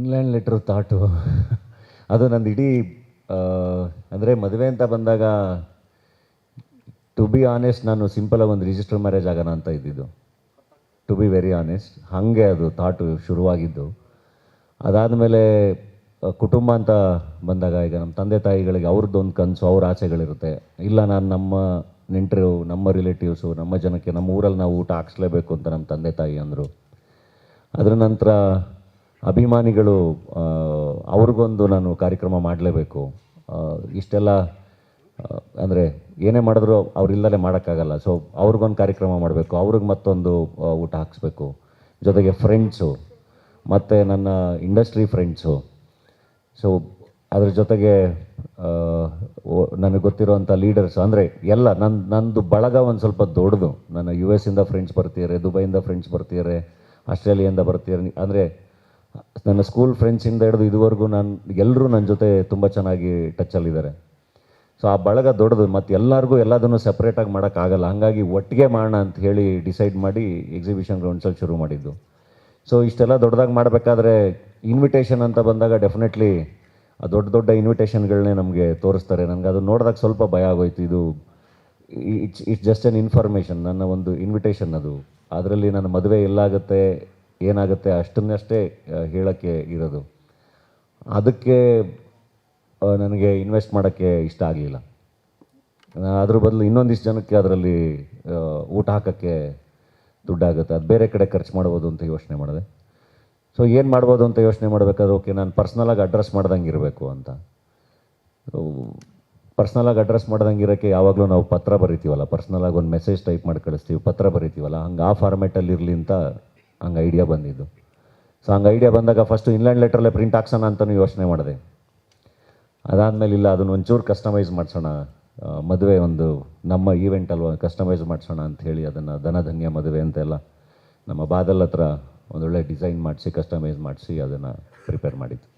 England letter thought ಅದು ನಂದು ಇಡೀ ಅಂದರೆ ಮದುವೆ ಅಂತ ಬಂದಾಗ ಟು ಬಿ ಆನೆಸ್ಟ್ ನಾನು ಸಿಂಪಲಾಗಿ ಒಂದು ರಿಜಿಸ್ಟರ್ ಮ್ಯಾರೇಜ್ ಆಗೋಣ ಅಂತ ಇದ್ದಿದ್ದು. ಟು ಬಿ ವೆರಿ ಆನೆಸ್ಟ್ ಹಾಗೆ ಅದು ಥಾಟು ಶುರುವಾಗಿದ್ದು. ಅದಾದಮೇಲೆ ಕುಟುಂಬ ಅಂತ ಬಂದಾಗ ಈಗ ನಮ್ಮ ತಂದೆ ತಾಯಿಗಳಿಗೆ ಅವ್ರದ್ದು ಒಂದು ಕನಸು, ಅವ್ರ ಆಸೆಗಳಿರುತ್ತೆ. ಇಲ್ಲ ನಾನು ನಮ್ಮ ನೆಂಟರು, ನಮ್ಮ ರಿಲೇಟಿವ್ಸು ನಮ್ಮ ಜನಕ್ಕೆ ನಮ್ಮ ಊರಲ್ಲಿ ನಾವು ಊಟ ಹಾಕ್ಸ್ಲೇಬೇಕು ಅಂತ ನಮ್ಮ ತಂದೆ ತಾಯಿ ಅಂದರು. ಅದರ ನಂತರ ಅಭಿಮಾನಿಗಳು ಅವ್ರಿಗೊಂದು ನಾನು ಕಾರ್ಯಕ್ರಮ ಮಾಡಲೇಬೇಕು. ಇಷ್ಟೆಲ್ಲ ಅಂದರೆ ಏನೇ ಮಾಡಿದ್ರು ಅವರಿಲ್ಲದೆ ಮಾಡೋಕ್ಕಾಗಲ್ಲ. ಸೊ ಅವ್ರಿಗೊಂದು ಕಾರ್ಯಕ್ರಮ ಮಾಡಬೇಕು, ಅವ್ರಿಗೆ ಮತ್ತೊಂದು ಊಟ ಹಾಕಿಸ್ಬೇಕು. ಜೊತೆಗೆ ಫ್ರೆಂಡ್ಸು ಮತ್ತು ನನ್ನ ಇಂಡಸ್ಟ್ರಿ ಫ್ರೆಂಡ್ಸು ಸೊ ಅದ್ರ ಜೊತೆಗೆ ನನಗೆ ಗೊತ್ತಿರುವಂಥ ಲೀಡರ್ಸ್ ಅಂದರೆ ಎಲ್ಲ ನನ್ನ ನಂದು ಬಳಗ ಒಂದು ಸ್ವಲ್ಪ ದೊಡ್ಡದು. ನನ್ನ ಯು ಎಸ್ ಇಂದ ಫ್ರೆಂಡ್ಸ್ ಬರ್ತಿದ್ದಾರೆ ದುಬೈಯಿಂದ ಫ್ರೆಂಡ್ಸ್ ಬರ್ತಿದ್ದಾರೆ ಆಸ್ಟ್ರೇಲಿಯಿಂದ ಬರ್ತಿದ್ದಾರೆ, ಅಂದರೆ ನನ್ನ ಸ್ಕೂಲ್ ಫ್ರೆಂಡ್ಸಿಂದ ಹಿಡಿದು ಇದುವರೆಗೂ ನಾನು ಎಲ್ಲರೂ ನನ್ನ ಜೊತೆ ತುಂಬ ಚೆನ್ನಾಗಿ ಟಚ್ಚಲ್ಲಿದ್ದಾರೆ ಸೊ ಆ ಬಳಗ ದೊಡ್ಡದು, ಮತ್ತು ಎಲ್ಲರಿಗೂ ಎಲ್ಲದನ್ನು ಸಪ್ರೇಟಾಗಿ ಮಾಡೋಕ್ಕಾಗಲ್ಲ ಹಾಗಾಗಿ ಒಟ್ಟಿಗೆ ಮಾಡೋಣ ಅಂತ ಹೇಳಿ ಡಿಸೈಡ್ ಮಾಡಿ ಎಕ್ಸಿಬಿಷನ್ ಗ್ರೌಂಡ್ಸಲ್ಲಿ ಶುರು ಮಾಡಿದ್ದು. ಸೊ ಇಷ್ಟೆಲ್ಲ ದೊಡ್ಡದಾಗಿ ಮಾಡಬೇಕಾದ್ರೆ ಇನ್ವಿಟೇಷನ್ ಅಂತ ಬಂದಾಗ ಡೆಫಿನೆಟ್ಲಿ ಆ ದೊಡ್ಡ ದೊಡ್ಡ ಇನ್ವಿಟೇಷನ್ಗಳನ್ನೇ ನಮಗೆ ತೋರಿಸ್ತಾರೆ. ನನಗೆ ಅದು ನೋಡಿದಾಗ ಸ್ವಲ್ಪ ಭಯ ಆಗೋಯ್ತು. ಇದು it's it's just an information ನನ್ನ ಒಂದು ಇನ್ವಿಟೇಷನ್ ಅದು. ಅದರಲ್ಲಿ ನನ್ನ ಮದುವೆ ಎಲ್ಲಾಗುತ್ತೆ ಏನಾಗುತ್ತೆ ಅಷ್ಟನ್ನಷ್ಟೇ ಹೇಳೋಕ್ಕೆ ಇರೋದು. ಅದಕ್ಕೆ ನನಗೆ ಇನ್ವೆಸ್ಟ್ ಮಾಡೋಕ್ಕೆ ಇಷ್ಟ ಆಗಲಿಲ್ಲ. ಅದ್ರ ಬದಲು ಇನ್ನೊಂದಿಷ್ಟು ಜನಕ್ಕೆ ಅದರಲ್ಲಿ ಊಟ ಹಾಕೋಕ್ಕೆ ದುಡ್ಡಾಗುತ್ತೆ. ಅದು ಬೇರೆ ಕಡೆ ಖರ್ಚು ಮಾಡ್ಬೋದು ಅಂತ ಯೋಚನೆ ಮಾಡಿದೆ. ಸೊ ಏನು ಮಾಡ್ಬೋದು ಅಂತ ಯೋಚನೆ ಮಾಡಬೇಕಾದ್ರೆ, ಓಕೆ, ನಾನು ಪರ್ಸ್ನಲಾಗಿ ಅಡ್ರೆಸ್ ಮಾಡ್ದಂಗೆ ಇರಬೇಕು ಅಂತ. ಪರ್ಸ್ನಲಾಗಿ ಅಡ್ರೆಸ್ ಮಾಡ್ದಂಗೆ ಇರೋಕ್ಕೆ ಯಾವಾಗಲೂ ನಾವು ಪತ್ರ ಬರಿತೀವಲ್ಲ. ಪರ್ಸ್ನಲಾಗಿ ಒಂದು ಮೆಸೇಜ್ ಟೈಪ್ ಮಾಡಿ ಕಳಿಸ್ತೀವಿ, ಪತ್ರ ಬರಿತೀವಲ್ಲ. ಹಂಗೆ ಆ ಫಾರ್ಮೆಟಲ್ಲಿ ಇರಲಿ ಅಂತ ಹಂಗೆ ಐಡಿಯಾ ಬಂದಿದ್ದು. ಸೊ ಹಂಗೆ ಐಡಿಯಾ ಬಂದಾಗ ಫಸ್ಟು ಇನ್ಲ್ಯಾಂಡ್ ಲೆಟ್ರಲ್ಲೇ ಪ್ರಿಂಟ್ ಹಾಕ್ಸೋಣ ಅಂತಲೂ ಯೋಚನೆ ಮಾಡಿದೆ. ಅದಾದಮೇಲೆ ಇಲ್ಲ, ಅದನ್ನು ಒಂಚೂರು ಕಸ್ಟಮೈಸ್ ಮಾಡಿಸೋಣ ಮದುವೆ ಒಂದು ನಮ್ಮ ಈವೆಂಟ್ ಅಲ್ವಾ ಕಸ್ಟಮೈಸ್ ಮಾಡಿಸೋಣ ಹೇಳಿ ಅದನ್ನು ಧನಧನ್ಯ ಮದುವೆ ಅಂತೆಲ್ಲ ನಮ್ಮ ಬಾದಲ್ ಹತ್ರ ಒಂದೊಳ್ಳೆ ಡಿಸೈನ್ ಮಾಡಿಸಿ ಕಸ್ಟಮೈಸ್ ಮಾಡಿಸಿ ಅದನ್ನು ಪ್ರಿಪೇರ್ ಮಾಡಿದ್ದು.